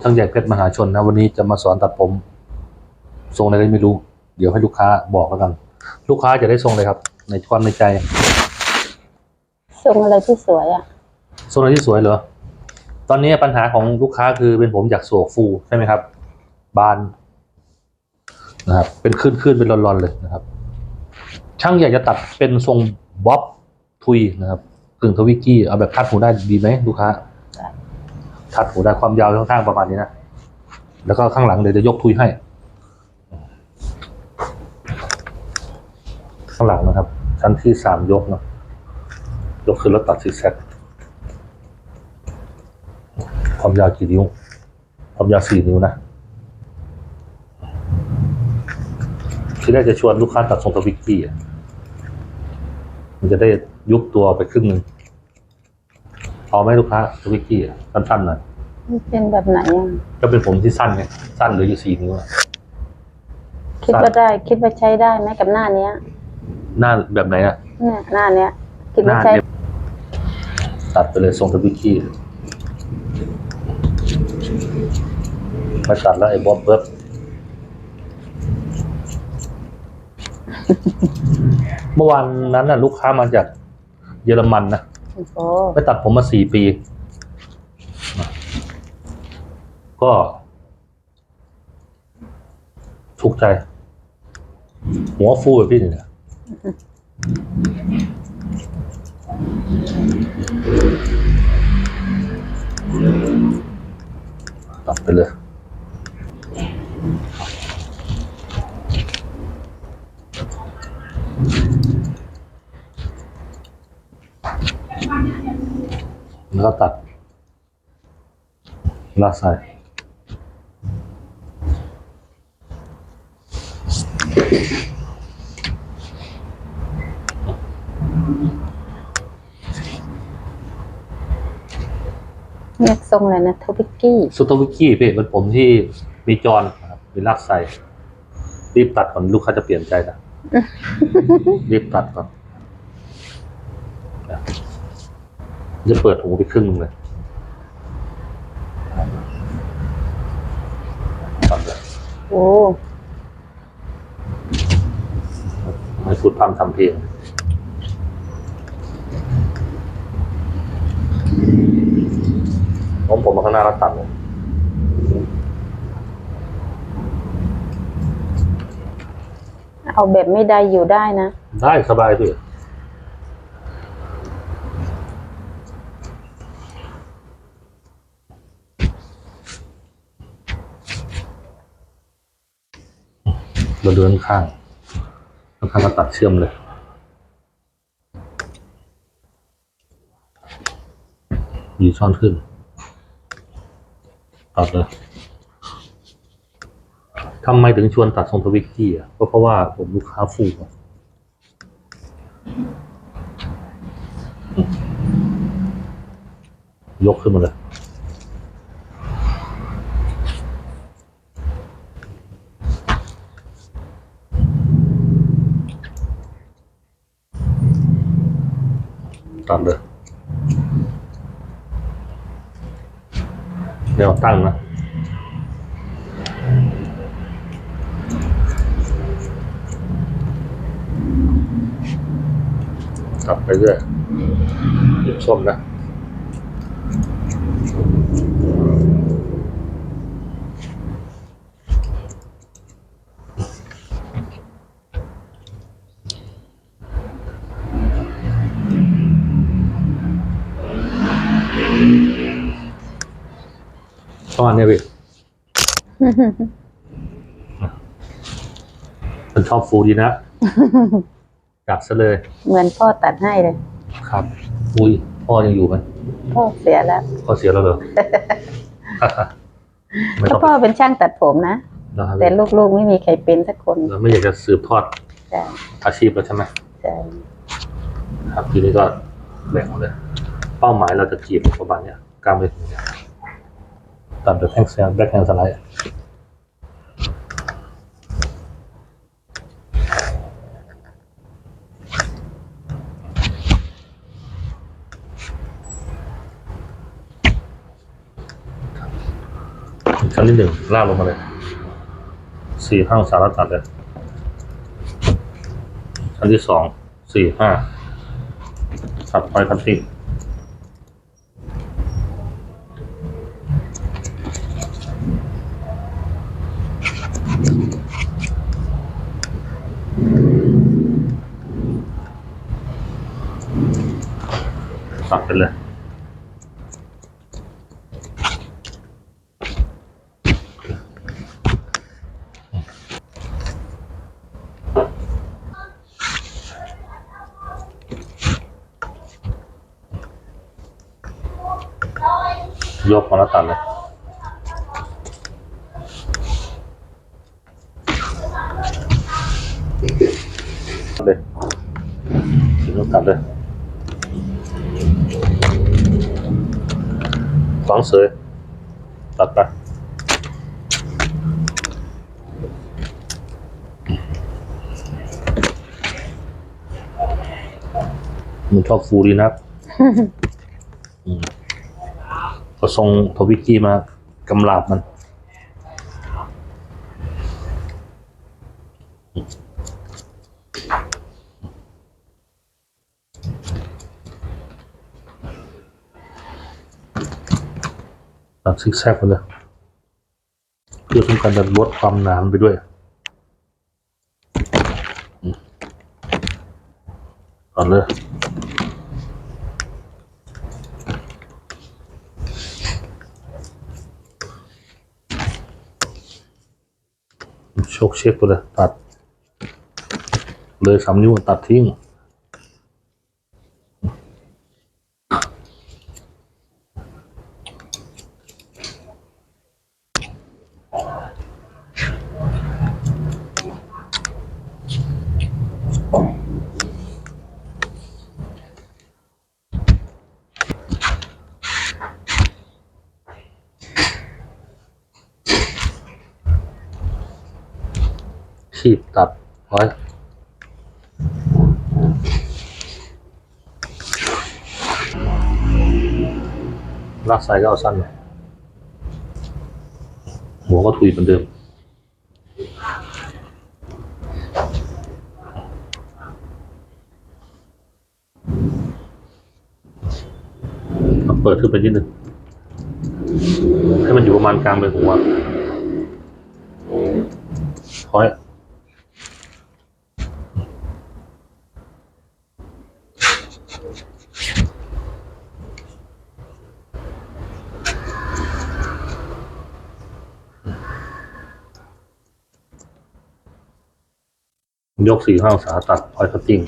ทั้งใหญ่เพชรมหาชนนะวันนี้จะมาสอนตัดผม ทรงอะไรก็ไม่รู้ เดี๋ยวให้ลูกค้าบอกแล้วกัน ลูกค้าจะได้ทรงเลยครับ ในความในใจทรงอะไรที่สวยอะทรงอะไรที่สวยเหรอตอนนี้ปัญหาของลูกค้าคือเป็นผมอยากโศกฟูใช่ไหมครับ บานนะครับ เป็นขึ้นขึ้นเป็นรอนๆเลยนะครับ ช่างอยากจะตัดเป็นทรงบ๊อบทุยนะครับกึ่งทวิกกี้เอาแบบทัดหูได้ดีไหมลูกค้า ได้ทัดหูได้ความยาวข้างๆประมาณนี้นะ แล้วก็ข้างหลังเดี๋ยวจะยกทุยให้ ข้างหลังนะครับ ชั้นที่สามยกเนาะยกขึ้นแล้วตัดซิกแซกความยาวกี่นิ้ว ความยาวสี่นิ้วนะที่แรกจะชวนลูกค้าตัดทรงทวิกกี้อะมันจะได้ยุบตัวไปครึ่งหนึ่ง เอาไหมลูกค้าทวิกกี้อะสั้นๆหน่อยมันเป็นแบบไหนอะก็เป็นผมที่สั้นไงสั้นเหลืออยู่สี่นิ้วอะคิดว่าได้ คิดว่าใช้ได้ไหมกับหน้าเนี้ย หน้าแบบไหนอะเนี่ยหน้าเนี้ย คิดหว่าน้าใช้ เน็บตัดไปเลยทรงทวิกกี้มาตัดแล้วไอ้บ๊อบเบิร์บเมื่อวานนั้นน่ะลูกค้ามาจากเยอรมันนะ โอ้ไปตัดผมมาสี่ปี ก็ถูกใจ หัวฟูแบบพี่เนี่ยตัดไปเลย แล้วก็ตัดลากใส่เนี่ยทรงอะไรนะทวิกกี้ซูโตวิกกี้พี่เป็นผมที่มีจอนนะครับมีลากใส่รีบตัดก่อนลูกค้าจะเปลี่ยนใจนะ รีบตัดก่อนนะ จะเปิดหูไปครึ่งหนึงเลยตัดเลยโอ้ไม่พูดพร่ำทำเพลงผมผมมาข้างหน้าแล้วตัดเลยเอาแบบไม่ได้อยู่ได้นะ ได้สบายพี่ เราเดินข้างข้างๆก็ตัดเชื่อมเลยหยีช้อนขึ้น ตัดเลยทำไมถึงชวนตัดทรงทวิกกี้อะก็เพราะว่าผมลูกค้าฟูอะยกขึ้นมาเลย ตัดเลยเดี๋ยวตั้งนะตัดไปเรื่อยหยิบส้มนะ ประมาณเนี้ยพี่ มันชอบฟูดีนะจัดซะเลย เหมือนพ่อตัดให้เลย ครับ อุ้ยพ่อยังอยู่ไหมพ่อเสียแล้วพ่อเสียแล้วเหรอไม่ก็ต้องพ่อเป็นช่างตัดผมนะนะครับแต่ลูกๆไม่มีใครเป็นสักคนเราไม่อยากจะสืบทอดใช่อาชีพแล้วใช่ไหมใช่ครับทีนี้ก็แบ่งหมดเลย เป้าหมายเราจะจีบประมาณเนี้ยกล้ามไปถึง เนี่ยตัดแบบแท่งแซงแบ็คแฮนด์สไลด์ชั้นที่หนึ่งลากลงมาเลยสี่ห้างศาแล้วตัดเลยชั้นที่สองสี่ห้าตัดไปคันติ้ งตัดไปเลย ยกมาแล้วตัดเลย ตัดเลยถึงต้องตัดเลยสองเสยตัดไป มันชอบฟูดีนักอืมก็ทรงทวิกี้มากำลาบมันตัดซิกแซกไปเลย เพื่อต้องการจะลดความหนามไปด้วยอืมตัดเลยโชคเช็คไปเลยตัด เลยสามนิ้วตัดทิ้ง ขีบตัดไว้ ลากไซก็เอาสั้นหน่อยหัวก็ถุยเหมือนเดิมเอาเปิดขึ้นไปนิดนึง ให้มันอยู่ประมาณกลางใบหัวพอย ยกสี่ห้าองศาตัดพอยคัตติ้ง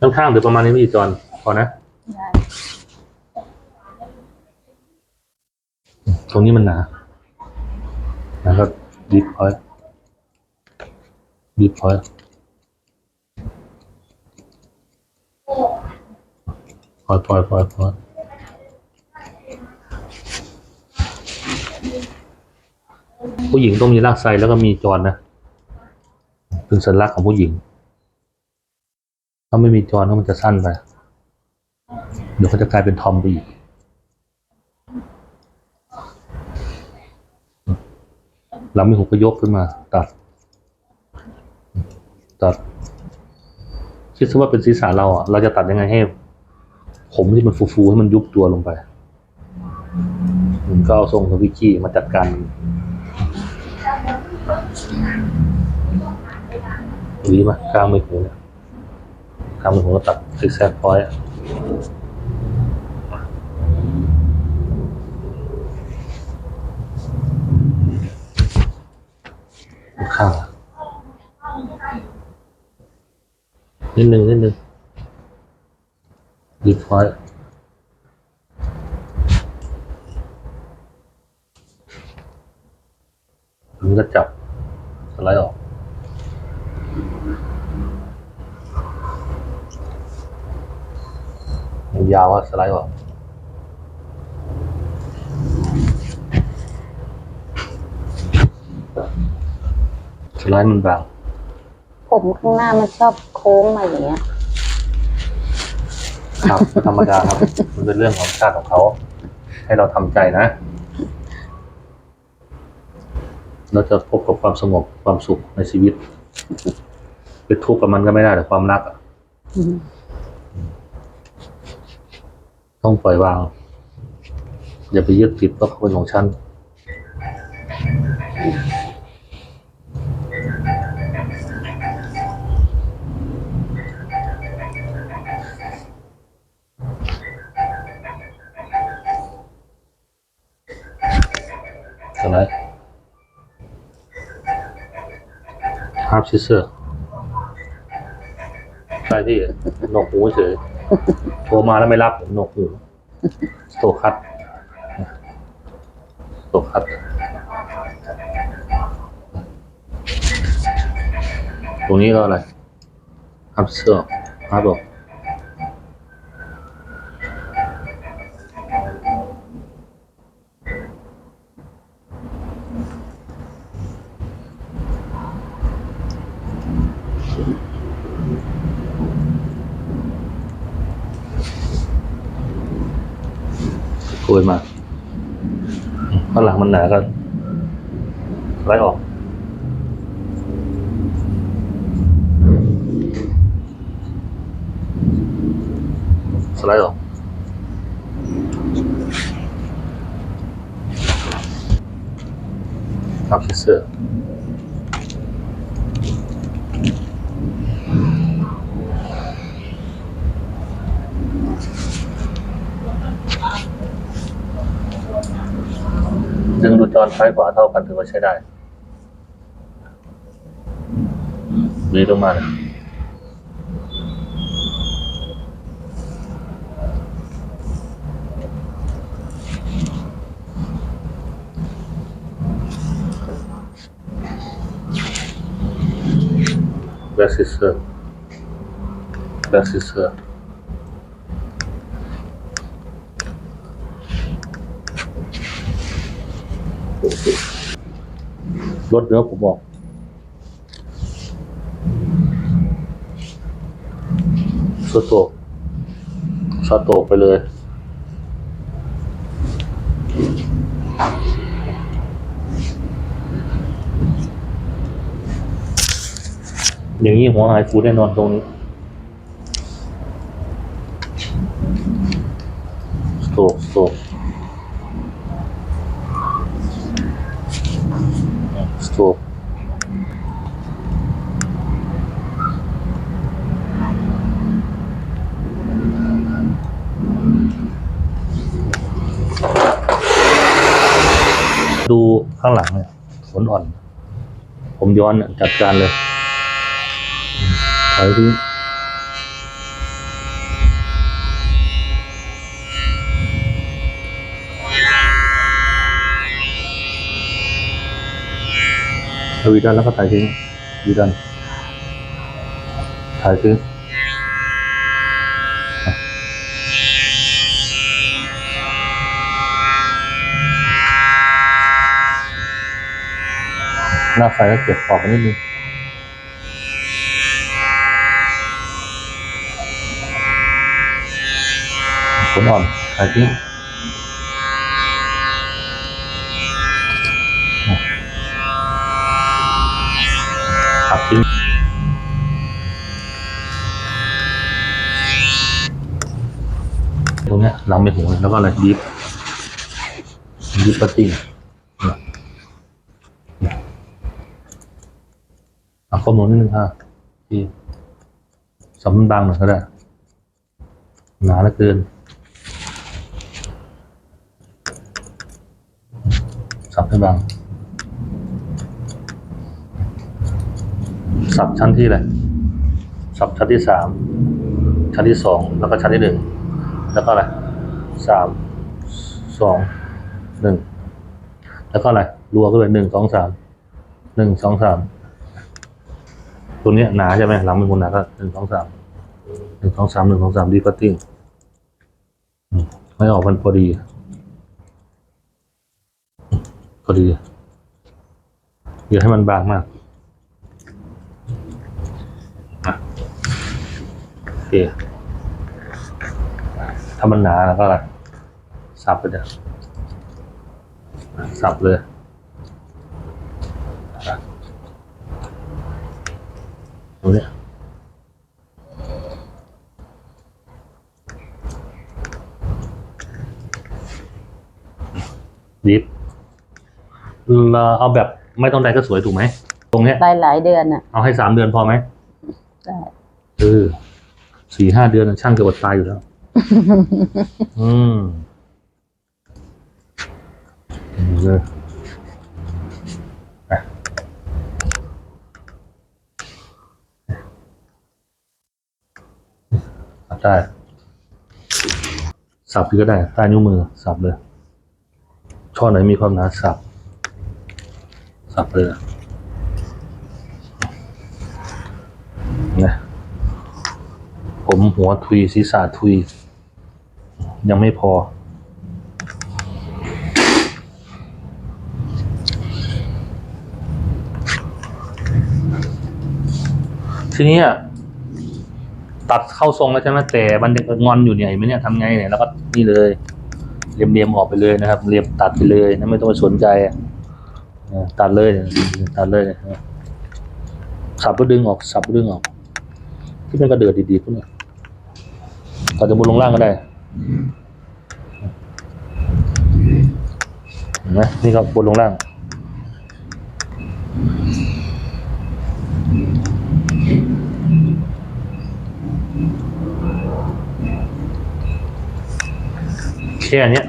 ข้างๆเดี๋ยวประมาณนี้พี่จอนพอนะ ตรงนี้มันหนาแล้วก็ดิฟพอยดิฟพอยพอยพอยพอยพอยผู้หญิงต้องมีรากไซแล้วก็มีจรนะ เป็นสัญลักษณ์ของผู้หญิง ถ้าไม่มีจรก็มันจะสั้นไป เดี๋ยวเขาจะกลายเป็นทอมไปอีกหลังมีหูก็ยกขึ้นมา ตัด ตัด คิดซะว่าเป็นศีรษะเราอะ เราจะตัดยังไงให้ผมที่มันฟูๆให้มันยุบตัวลงไปผมก็เอาทรงทวิกี้มาจัดการมัน หวีมากลางมือหูเนี่ยกลางมือหูก็ตัดซิกแซกพอยต์ข้างนิดหนึ่งนิดหนึ่งดีพอยต์มันก็จับสไลด์ออก ยาวอะสไลด์ออกสไลด์มันบาง ผมข้างหน้ามันชอบโค้งมาอย่างเงี้ย ครับธรรมดาครับ มันเป็นเรื่องของชาติของเขา ให้เราทำใจนะ เราจะพบกับความสงบความสุขในชีวิต ไปทุกข์กับมันก็ไม่ได้แต่ความรักอะ อืม ต้องปล่อยวาง อย่าไปยึดติดว่าเขาเป็นของฉันอะไรฮาร์ปซิเซอร์ใช่ที่หนกหูเฉย โทรมาแล้วไม่รับหนวกหูสโตคัตสโตคัดตรงนี้ก็อะไรอับเสื้อครับบอก โกยมาข้างหลังมันหนาก็ไล่ออก สไลด์ออกครับเสื้อ อนซ้ายขวาเท่ากันถือว่าใช้ได้วีลงมาเลแบสซิเซอร์แบสซิเซอร์ นื้อผมบอกสโตกสโตกไปเลย อย่างนี้หัวหายฟูแน่นอนตรงนี้สโตกสโตก สโตกดูข้างหลังเนี่ยขนอ่อน ผมย้อนเนี่ยจัดการเลยถอยทิ้ง เอาวีดันแล้วก็ถ่ายทิ้งวีดันถ่ายทิ้งอะหน้าไฟก็เก็บออกมานิดนึงผลอ่อนถ่ายทิ้ง ตรงเนี้ยหลังเป็นหัวแล้วก็อะไรดิฟดิฟปติ้งเอาข้อมูลนิดนึงค่ะที่สำมันบางหน่อยก็ได้ หนาเหลือเกินสับให้บาง สับชั้นที่อะไรสับชั้นที่สามชั้นที่สองแล้วก็ชั้นที่หนึ่งแล้วก็อะไรสามสองหนึ่งแล้วก็อะไรรัวก็เลยหนึ่งสองสามหนึ่งสองสามตัวนี้หนาใช่ไหมหลังเป็นคนหนาก็หนึ่งสองสามหนึ่งสองสามหนึ่งสองสามดีพัตติ้งไม่ออกมันพอดีพอดีอย่าให้มันบางมากอะโอ เค ถ้ามันหนาแล้วก็อะไรสับไปเดี๋ยวสับเลยตรงเนี้ยดิฟเราเอาแบบไม่ต้องใดก็สวยถูกไหม ตรงเนี้ยได้หลายเดือนอะ เอาให้สามเดือนพอไหมได้เออ สี่ห้าเดือนน่ะช่างจะอดตายอยู่แล้ว อืมเออไปสับได้สับก็ได้ใต้นิ้วมือสับเลย ช่อไหนมีความหนาสับ สับเลยนะนะ ผมหัวทุยศีรษะทุย ยังไม่พอ ทีนี้ตัดเข้าทรงแล้วใช่ไหมแต่มันงอนอยู่เนี่ยเห็นไหมเนี่ยทำไงเนี่ยแล้วก็นี่เลยเลียมๆออกไปเลยนะครับเลียมตัดไปเลยนะไม่ต้องไปสนใจอะตัดเลยตัดเลยสับแล้วดึงออกสับแล้วดึงออกที่เป็นกระเดือดดีๆพวกนี้ ยตัดจากบนลงล่างก็ได้เห็นไหมนี่ก็บนลงล่าง แค่เนี้ย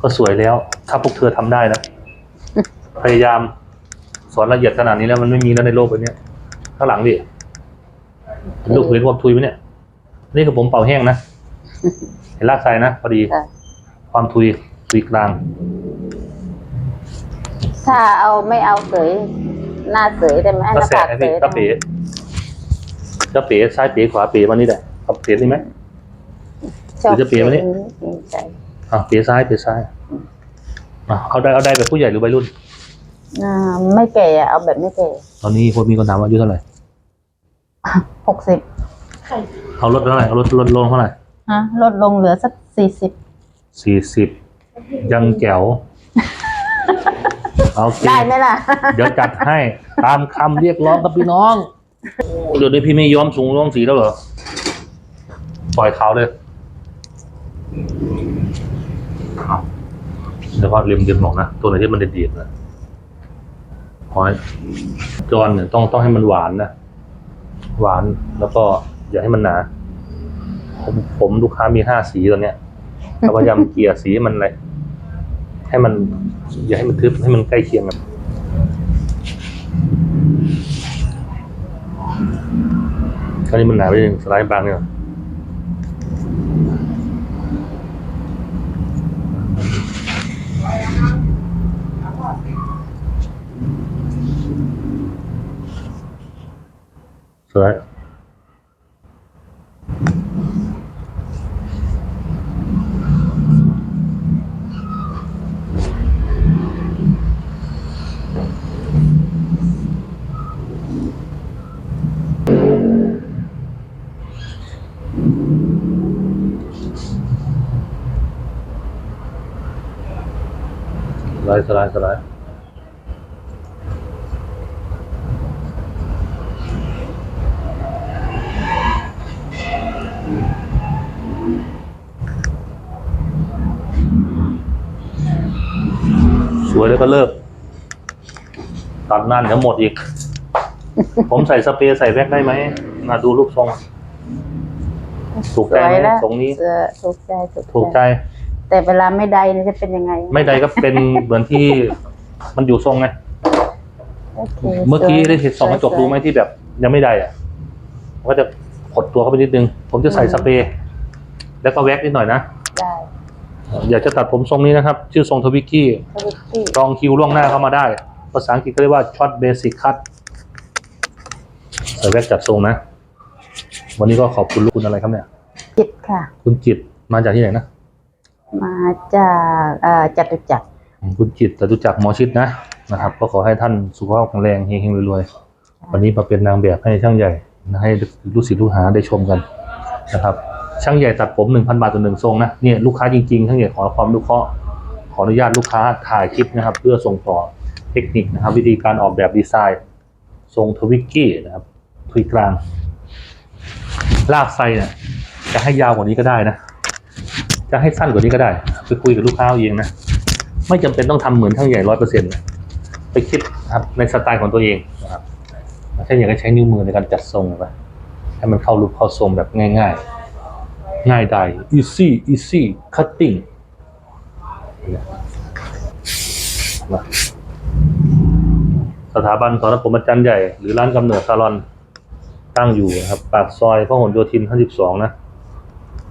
ก็สวยแล้ว ถ้าพวกเธอทำได้นะ พยายามสอนละเอียดขนาดนี้แล้วมันไม่มีแล้วในโลกใบเนี้ยข้างหลังดิลูกเห็นความทุยไหมเนี่ย นี่คือผมเป่าแห้งนะเห็นรากไทรนะพอดี ค่ะ ความทุยทุยกลาง ถ้าเอาไม่เอาเสยหน้าเสยได้ไหมหก็น้าแสผากกให้เสพี่ยก็เป๋ก็เป๋ซ้ายเป๋ขวาเป๋มานี่แหละเอาเป๋นี่ไหม ชอบหรือจะเปลี่ยนไหมเนี่ย ใช่อะเป๋ซ้ายเป๋ซ้ายอะเอาได้เอาได้แบบผู้ใหญ่หรือวัยรุ่น อ่าไม่แก่อะเอาแบบไม่แก่ตอนนี้คนมีคนถามว่าอายุเท่าไหร่หกสิบ เอาลดเท่าไหร่เอาลดลดลงเท่าไหร่ฮะลดลงเหลือสักสี่สิบสี่สิบยังแจ๋วเอาสิได้ไหมล่ะ เดี๋ยวจัดให้ตามคำเรียกร้องกับพี่น้องเดี๋ยวนี้พี่ไม่ย้อมสูงย้อมสีแล้วเหรอปล่อยเขาเลยเอาเดี๋ยวก็ริมริมหนองนะตัวไหนที่มันเด็ดๆนะพอยจอนเนี่ยต้องต้องให้มันหวานนะหวานแล้วก็ อย่าให้มันหนา ผมผมลูกค้ามีห้าสีตอนเนี้ยเราพยายามเกลี่ยสีให้มันอะไรให้มัน อย่าให้มันทึบให้มันใกล้เคียงกันคราวนี้มันหนาไปหนึ่งสไลด์บางเนี่ยสไลด์ ไลด์สไลด์สไลด์สวยแล้วก็เลิก ตัดนานเดี๋ยวหมดอีก ผมใส่สเปรย์ใส่แว็กได้ไหมมาดูรูปทรง ถูกสใจวยไหมแล้วทรงนี้ เออถูกใจถูกใจ แต่เวลาไม่ได้นี่จะเป็นยังไง ไม่ใดก็เป็นเหมือนที่มันอยู่ทรงไงโอเคเมื่อกี้สวยได้เห็นส่องกระจกสวยดูไหมที่แบบ ยังไม่ได้อะมันก็จะขดตัวเข้าไปนิดนึง ผมจะใส่สเปรย์แล้วก็แว็กนิดหน่อยนะ ได้อยากจะตัดผมทรงนี้นะครับ ชื่อทรงทวิกกี้ ทวิตตี้ลองคิวล่วงหน้าเข้ามาได้ ภาษาอังกฤษก็เรียกว่าช็อตเบสิ c คัตใส่แว็กจัดทรงนะ วันนี้ก็ขอบคุณลูกคุณอะไรครับเนี่ย จิตค่ะ คุณจิตมาจากที่ไหนนะ มาจากเอ่อจตุจักรคุณจิตจตุจักรหมอชิดนะนะครับ ก็ขอให้ท่านสุขภาพแข็งแรงเฮงๆรวยๆวันนี้มาเป็นนางแบบให้ช่างใหญ่นะให้ลูกศิษย์ลูกหาได้ชมกันนะครับช่างใหญ่ตัดผมหนึ่งพันบาทต่อหนึ่งทรงนะเนี่ยลูกค้าจริงๆช่างใหญ่ขอความลูกเคราะห์ขขออนุญาตลูกค้าถ่ายคลิปนะครับ เพื่อส่งต่อเทคนิคนะครับ วิธีการออกแบบดีไซน์ ทรงทวิกกี้นะครับทุยกลาง ลากไซเนี่ยจะให้ยาวกว่านี้ก็ได้นะ จะให้สั้นกว่านี้ก็ได้ ไปคุยกับลูกค้าเอาเองนะ ไม่จำเป็นต้องทำเหมือนช่างใหญ่ร้อยเปอร์เซ็นต์ไปคิดครับในสไตล์ของตัวเองนะครับช่างใหญ่ก็ใช้นิ้วมือในการจัดทรงไปให้มันเข้ารูปเข้าทรงแบบง่าย ๆ ง่ายดาย easy easy cutting สถาบันสอนผมอาจารย์ใหญ่ หรือร้านกำเนิดซาลอนตั้งอยู่นะครับ ปากซอยพหลโยธิน 52 นะ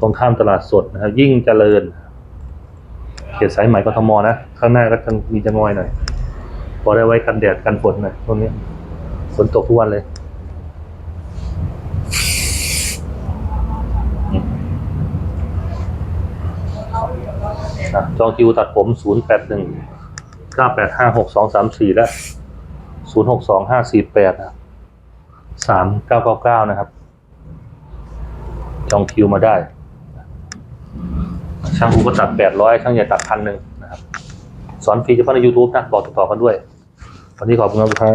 ตรงข้ามตลาดสดนะครับ ยิ่งเจริญ เขตสายไหมกทมนะ ข้างหน้าก็จะมีจะงอยหน่อย พอได้ไว้กันแดดกันฝนหน่อยตรงนี้ฝนตกทุกวันเลยอะจองคิวตัดผม 0 8 1 9 8 5 6 2 3 4 และ 0 6 2 5 4 8นะ3 9 9 9 นะครับ จองคิวมาได้ ช่างอูก็ตัดแปดร้อยช่างใหญ่ตัดพันหนึ่งนะครับ สอนฟรีเฉพาะใน YouTube นะ บอกต่อๆกันด้วย วันนี้ขอบคุณครับทุกค้า